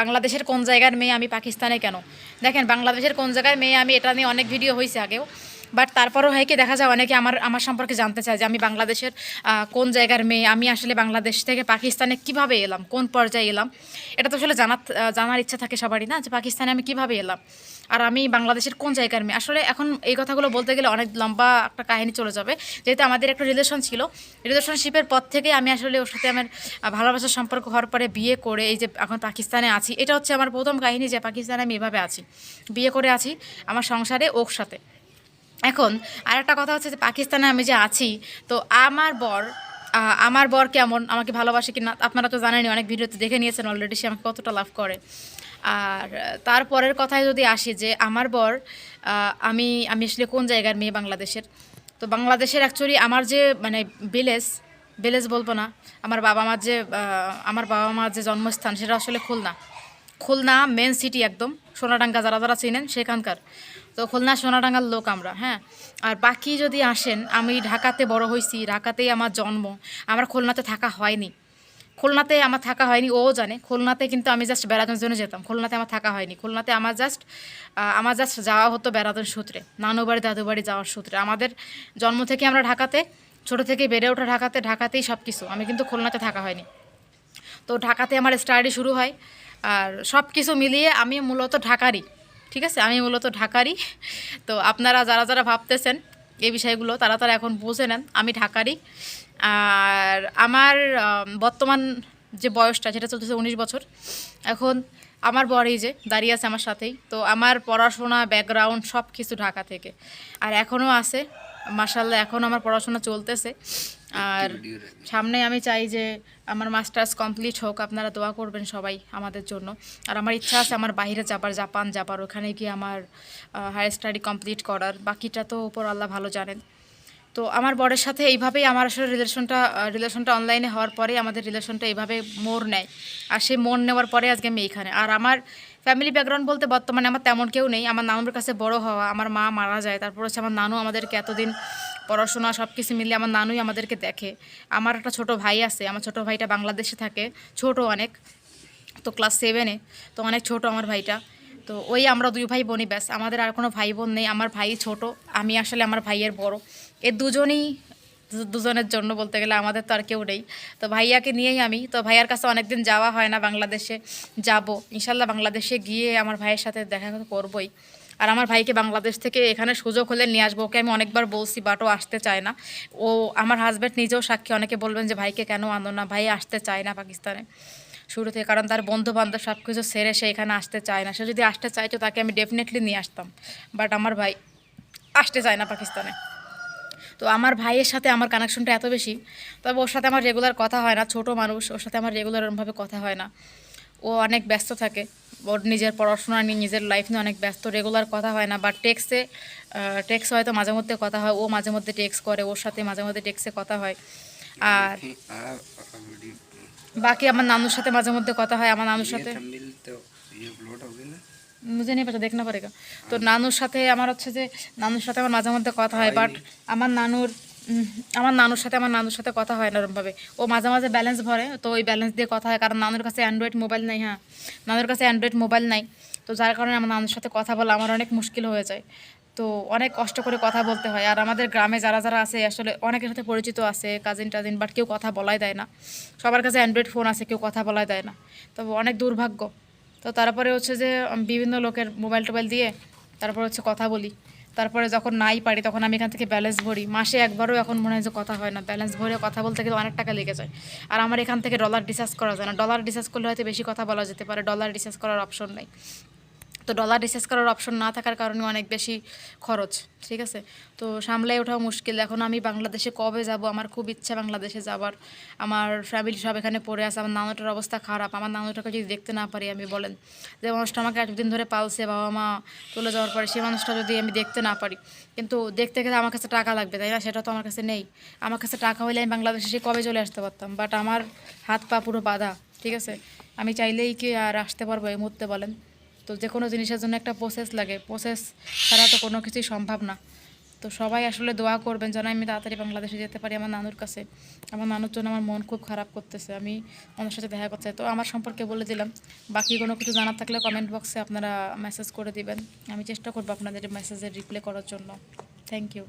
বাংলাদেশের কোন জায়গার মেয়ে আমি পাকিস্তানে কেন? দেখেন, বাংলাদেশের কোন জায়গায় মেয়ে আমি এটা নিয়ে অনেক ভিডিও হয়েছে আগেও বাট তারপরও হয় কি, দেখা যায় অনেকে আমার আমার সম্পর্কে জানতে চায় যে আমি বাংলাদেশের কোন জায়গার মেয়ে, আমি আসলে বাংলাদেশ থেকে পাকিস্তানে কীভাবে এলাম, কোন পর্যায়ে এলাম? এটা তো আসলে জানার জানার ইচ্ছা থাকে সবারই না, যে পাকিস্তানে আমি কীভাবে এলাম? আর আমি বাংলাদেশের কোন জায়গার মেয়ে? আসলে এখন এই কথাগুলো বলতে গেলে অনেক লম্বা একটা কাহিনী চলে যাবে। যেহেতু আমাদের একটা রিলেশন ছিল রিলেশনশিপের পর থেকে আমি আসলে ওর সাথে আমার ভালোবাসার সম্পর্ক হওয়ার পরে বিয়ে করে এই যে এখন পাকিস্তানে আছি, এটা হচ্ছে আমার প্রথম কাহিনী যে পাকিস্তানে আমি এভাবে আছি। বিয়ে করে আছি আমার সংসারে ওর সাথে। এখন আর একটা কথা হচ্ছে যে পাকিস্তানে আমি যে আছি, তো আমার বর আমার বর কেমন, আমাকে ভালোবাসে কিনা আপনারা তো জানেনই, অনেক ভিডিওতে দেখে নিয়েছেন অলরেডি সে আমাকে কতটা লাভ করে। আর তারপরের কথায় যদি আসি যে আমার বর আমি আমি আসলে কোন জায়গার মেয়ে বাংলাদেশের? তো বাংলাদেশের অ্যাকচুয়ালি আমার যে মানে ভিলেজ ভিলেজ বলব না, আমার বাবা মার যে আমার বাবা মার যে জন্মস্থান সেটা আসলে খুলনা। খুলনা মেন সিটি একদম, সোনাডাঙ্গা যারা যারা চিনেন সেখানকার। তো খুলনা, সোনাডাঙ্গার লোক আমরা হ্যাঁ। আর বাকি যদি আসেন, আমি ঢাকাতে বড় হয়েছি ঢাকাতেই আমার জন্ম। আমার খুলনাতে থাকা হয়নি। খুলনাতে আমার থাকা হয়নি, ও জানে। খুলনাতে কিন্তু আমি জাস্ট বেড়ানোর জন্য যেতাম। খুলনাতে আমার থাকা হয়নি। খুলনাতে আমার জাস্ট আমার জাস্ট যাওয়া হতো বেড়ানোর সূত্রে নানু বাড়ি দাদু বাড়ি যাওয়ার সূত্রে। আমাদের জন্ম থেকে আমরা ঢাকাতে, ছোটো থেকে বেড়ে ওঠা ঢাকাতে, ঢাকাতেই সব কিছু আমি কিন্তু খুলনাতে থাকা হয়নি। তো ঢাকাতে আমার স্টাডি শুরু হয়। আর সব কিছু মিলিয়ে আমি মূলত ঢাকারই, ঠিক আছে? আমি মূলত ঢাকারই। তো আপনারা যারা যারা ভাবতেছেন এই বিষয়গুলো, তারা তারা এখন বুঝে নেন। আমি ঢাকারই। আর আমার বর্তমান যে বয়সটা সেটা চলতেছে উনিশ বছর এখন আমার বর এই যে দাঁড়িয়ে আছে আমার সাথেই। তো আমার পড়াশোনা ব্যাকগ্রাউন্ড সব কিছু ঢাকা থেকে। আর এখনও আছে মাসাল্লাহ এখনও আমার পড়াশোনা চলতেছে। আর সামনে আমি চাই যে আমার মাস্টার্স কমপ্লিট হোক আপনারা দোয়া করবেন সবাই আমাদের জন্য। আর আমার ইচ্ছা আছে আমার বাইরে যাবার জাপান যাবার ওখানে গিয়ে আমার হায়ার স্টাডি কমপ্লিট করার। বাকিটা তো উপর আল্লাহ ভালো জানেন। তো আমার বরের সাথে এইভাবেই আমার আসলে রিলেশনটা রিলেশনটা অনলাইনে হওয়ার পরেই আমাদের রিলেশনটা এইভাবে মোড় নেয়। আর সেই মোড় নেওয়ার পরে আজকে আমি এইখানে। আর আমার ফ্যামিলি ব্যাকগ্রাউন্ড বলতে বর্তমানে আমার তেমন কেউ নেই। আমার নানুর কাছে বড় হওয়া, আমার মা মারা যায়, তারপর হচ্ছে আমার নানু আমাদেরকে এতদিন পড়াশোনা সব কিছু মিলিয়ে আমার নানুই আমাদেরকে দেখে। আমার একটা ছোট ভাই আছে, আমার ছোট ভাইটা বাংলাদেশে থাকে, ছোট অনেক, তো ক্লাস সেভেনে তো অনেক ছোট আমার ভাইটা। তো ওই আমরা দুই ভাই বোনই, ব্যাস। আমাদের আর কোনো ভাই বোন নেই, আমার ভাই ছোট, আমি আসলে আমার ভাইয়ের বড়। এ দুজনেই দুজনের জন্য বলতে গেলে আমাদের তো আর কেউ নেই। তো ভাইয়াকে নিয়েই আমি, তো ভাইয়ার কাছে অনেকদিন যাওয়া হয় না বাংলাদেশে, যাব। ইনশাল্লাহ বাংলাদেশে গিয়ে আমার ভাইয়ের সাথে দেখা করবই। আর আমার ভাইকে বাংলাদেশ থেকে এখানে সুযোগ হলে নিয়ে আসব, ওকে আমি অনেকবার বলছি বাট ও আসতে চায় না। ও, আমার হাজব্যান্ড নিজেও সাক্ষী, অনেকে বলবেন যে, ভাইকে কেন আনো না? ভাই আসতে চায় না পাকিস্তানে। শুরু থেকে, কারণ তার বন্ধু বান্ধব সব কিছু সেরে সে এখানে আসতে চায় না। সে যদি আসতে চাইতো, তাকে আমি ডেফিনেটলি নিয়ে আসতাম। বাট আমার ভাই আসতে চায় না পাকিস্তানে। তো আমার ভাইয়ের সাথে আমার কানেকশনটা এত বেশি, তবে ওর সাথে আমার রেগুলার কথা হয় না। ছোট মানুষ, ওর সাথে আমার রেগুলার এরমভাবে কথা হয় না। ও অনেক ব্যস্ত থাকে। ওর নিজের পড়াশোনা নিয়ে, নিজের লাইফ নিয়ে অনেক ব্যস্ত রেগুলার কথা হয় না। বাট টেক্সে টেক্স হয়তো মাঝে মধ্যে কথা হয়, ও মাঝে মধ্যে টেক্স করে, ওর সাথে মাঝে মধ্যে টেক্সে কথা হয়। আর বাকি আমার নানুর সাথে মাঝে মধ্যে কথা হয়, আমার নানুর সাথে। বুঝে নিয়ে পাশে দেখ না পারে তো নানুর সাথে আমার হচ্ছে যে, নানুর সাথে আমার মাঝে মধ্যে কথা হয় বাট আমার নানুর আমার নানুর সাথে, আমার নানুর সাথে কথা হয় না ওরমভাবে। ও মাঝে মাঝে ব্যালেন্স ভরে, তো ওই ব্যালেন্স দিয়ে কথা হয়, কারণ নানুর কাছে অ্যান্ড্রয়েড মোবাইল নেই হ্যাঁ। নানুর কাছে অ্যান্ড্রয়েড মোবাইল নাই, তো যার কারণে আমার নানুর সাথে কথা বলা আমার অনেক মুশকিল হয়ে যায়। তো অনেক কষ্ট করে কথা বলতে হয়। আর আমাদের গ্রামে যারা যারা আছে, আসলে অনেকের সাথে পরিচিত আছে কাজিন টাজিন বাট কেউ কথা বলাই দেয় না। সবার কাছে অ্যান্ড্রয়েড ফোন আছে, কেউ কথা বলাই দেয় না। তবে অনেক দুর্ভাগ্য। তো তারপরে হচ্ছে যে বিভিন্ন লোকের মোবাইল টোবাইল দিয়ে তারপরে হচ্ছে কথা বলি। তারপরে যখন নাই পারি, তখন আমি এখান থেকে ব্যালেন্স ভরি। মাসে একবারও এখন মনে হয় যে কথা হয় না। ব্যালেন্স ভরে কথা বলতে গেলে অনেক টাকা লেগে যায়। আর আমার এখান থেকে ডলার রিচার্জ করা যায় না। ডলার রিচার্জ করলে হয়তো বেশি কথা বলা যেতে পারে। ডলার রিচার্জ করার অপশন নেই। তো ডলার রিচার্জ করার অপশন না থাকার কারণে অনেক বেশি খরচ, ঠিক আছে? তো সামলাই ওঠাও মুশকিল। এখন আমি বাংলাদেশে কবে যাব? আমার খুব ইচ্ছা বাংলাদেশে যাবার আমার ফ্যামিলি সব এখানে পড়ে আছে, আমার নানুটার অবস্থা খারাপ। আমার নানুটাকে যদি দেখতে না পারি, আমি বলেন, যে মানুষটা আমাকে এতদিন ধরে পালছে, বাবা মা চলে যাওয়ার পরে সেই মানুষটা যদি আমি দেখতে না পারি, কিন্তু দেখতে গেলে আমার কাছে টাকা লাগবে, তাই না? সেটা তো আমার কাছে নেই। আমার কাছে টাকা হলে আমি বাংলাদেশে সে কবে চলে আসতে পারতাম? বাট আমার হাত পা পুরো বাঁধা, ঠিক আছে? আমি চাইলেই কি আর আসতে পারব এই মুহূর্তে, বলেন। তো যে কোনো জিনিসের জন্য একটা প্রসেস লাগে। প্রসেস ছাড়া তো কোনো কিছুই সম্ভব না। তো সবাই আসলে দোয়া করবেন যেন আমি তাড়াতাড়ি বাংলাদেশে যেতে পারি আমার নানুর কাছে। আমার নানুর জন্য আমার মন খুব খারাপ করতেছে। আমি ওনার সাথে দেখা করতে। তো আমার সম্পর্কে বলে দিলাম। বাকি কোনো কিছু জানার থাকলে কমেন্ট বক্সে আপনারা মেসেজ করে দিবেন। আমি চেষ্টা করব আপনাদের মেসেজের রিপ্লাই করার জন্য। Thank you